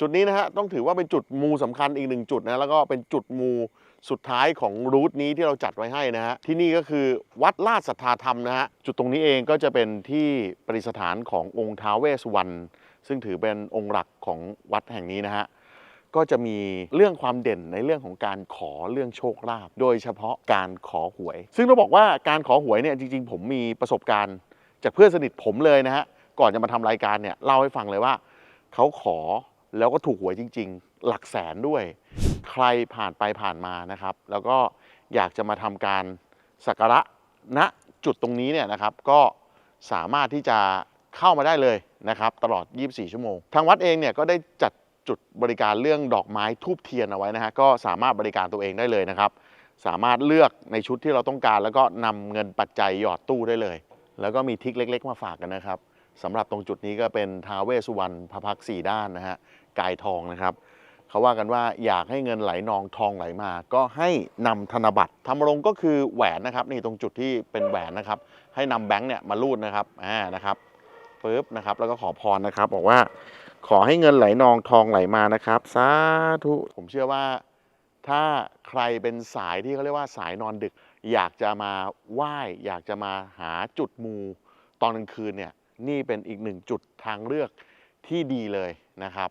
จุดนี้นะฮะต้องถือว่าเป็นจุดมูสำคัญอีกหนึ่งจุดนะแล้วก็เป็นจุดมูสุดท้ายของรูทนี้ที่เราจัดไว้ให้นะฮะที่นี่ก็คือวัดลาดสัทธาธรรมนะฮะจุดตรงนี้เองก็จะเป็นที่ประดิษฐานขององค์ท้าวเวสสุวรรณซึ่งถือเป็นองค์หลักของวัดแห่งนี้นะฮะก็จะมีเรื่องความเด่นในเรื่องของการขอเรื่องโชคลาภโดยเฉพาะการขอหวย ซึ่งต้องบอกว่าการขอหวยเนี่ยจริง ๆ ผมมีประสบการณ์ จากเพื่อนสนิทผมเลยนะฮะก่อนจะมาทำรายการเนี่ยเล่าให้ฟังเลยว่าเขาขอ แล้วก็ถูกหวยจริง ๆ หลักแสนด้วย ใครผ่านไปผ่านมานะครับ แล้วก็อยากจะมาทำการสักการะณจุดตรงนี้เนี่ยนะครับ ก็สามารถที่จะเข้ามาได้เลยนะครับ ตลอด 24 ชั่วโมง ทางวัดเองเนี่ยก็ได้จัดจุดบริการเรื่องดอกไม้ทูบเทียนเอาไว้นะฮะก็สามารถบริการตัวเองได้เลยนะครับ สามารถเลือกในชุดที่เราต้องการ แล้วก็นำเงินปัจจัยหยอดตู้ได้เลย แล้วก็มีทิกเล็ก ๆ มาฝากกันนะครับ สำหรับตรงจุดนี้ก็เป็นท้าเวสุวรรณพระพักตร์สี่ด้านนะฮะกายทองนะครับเขาว่ากันว่าอยากให้เงินไหลนองทองไหลมา ก็ให้นำธนบัตรทำรงก็คือแหวนนะครับ นี่ตรงจุดที่เป็นแหวนนะครับ ให้นำแบงค์เนี่ยมารูดนะครับอ่านะครับปึ๊บนะครับ แล้วก็ขอพรนะครับ บอกว่า ขอให้เงินไหลนองทองไหลมานะครับสาธุผมเชื่อว่า ถ้าใครเป็นสายที่เขาเรียกว่าสายนอนดึก อยากจะมาไหว้อยากจะมาหาจุดมูตอนกลางคืนเนี่ย นี่เป็นอีกหนึ่งจุดทางเลือกที่ดีเลยนะครับ